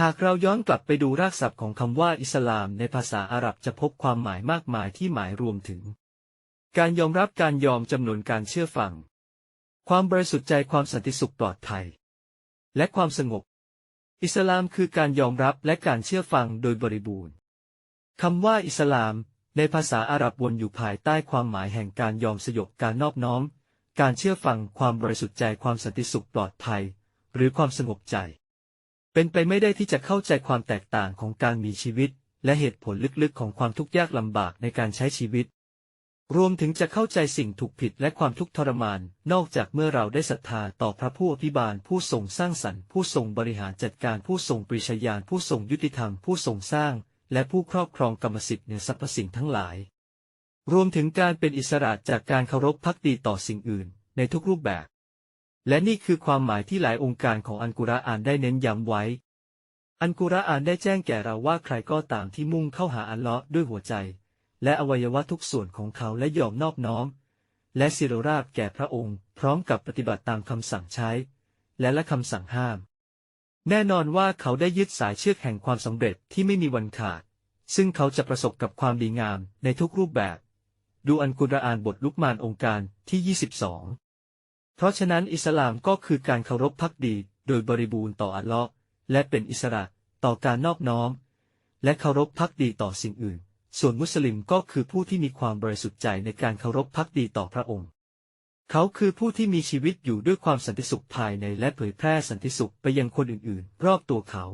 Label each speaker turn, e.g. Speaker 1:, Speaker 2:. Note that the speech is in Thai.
Speaker 1: หากเราย้อนกลับไปดูรากศัพท์ของคำว่าอิสลามในภาษาอาหรับจะพบความหมายมากมายที่หมายรวมถึง การยอมรับการยอมจำนวนการเชื่อฟัง ความบริสุทธิ์ใจความสันติสุขปลอดภัย และความสงบ อิสลามคือการยอมรับและการเชื่อฟังโดยบริบูรณ์คำว่าอิสลาม ในภาษาอาหรับวนอยู่ภายใต้ความหมายแห่งการยอมสยบการนอบน้อม การเชื่อฟังความบริสุทธิ์ใจความสันติสุขปลอดภัย หรือความสงบใจ เป็นไปไม่ได้ที่จะเข้าใจความแตกต่างของการมีชีวิต และเหตุผลลึกๆ ของความทุกข์ยากลำบากในการใช้ชีวิต รวมถึงจะเข้าใจสิ่งถูกผิดและความทุกข์ทรมาน นอกจากเมื่อเราได้ศรัทธาต่อพระผู้อภิบาลผู้ทรงสร้างสรรค์ผู้ทรงบริหารจัดการผู้ทรงปริชญาณผู้ทรงยุติธรรมผู้ทรงสร้าง และผู้ครอบครองกรรมสิทธิ์เหนือสรรพสิ่งทั้งหลาย รวมถึงการเป็นอิสระจากการเคารพพักดีต่อสิ่งอื่น ในทุกรูปแบบ และนี่คือความหมายที่หลายองค์การของอันกุรอานได้เน้นย้ำไว้ อันกุรอานได้แจ้งแก่เราว่าใครก็ตามที่มุ่งเข้าหาอัลเลาะห์ด้วยหัวใจ และอวัยวะทุกส่วนของเขาและยอมนอบน้อม และสิรราบแก่พระองค์ พร้อมกับปฏิบัติตามคำสั่งใช้ และละคำสั่งห้าม แน่นอนว่าเขาได้ยึดสายเชือกแห่งความสำเร็จที่ไม่มีวันขาด ซึ่งเขาจะประสบกับความดีงามในทุกรูปแบบ ดูอันกุรอานบทลุกมานองค์การที่ 22 เพราะฉะนั้นอิสลามก็คือการเคารพพักดีโดยบริบูรณ์ต่ออัลลาะห์และเป็นอิสระต่อการนอบน้อม และเคารพพักดีต่อสิ่งอื่น ส่วนมุสลิมก็คือผู้ที่มีความบริสุทธิ์ใจในการเคารพพักดีต่อพระองค์ เขาคือผู้ที่มีชีวิตอยู่ด้วยความสันติสุขภายในและเผยแพร่สันติสุขไปยังคนอื่นๆ รอบตัวเขา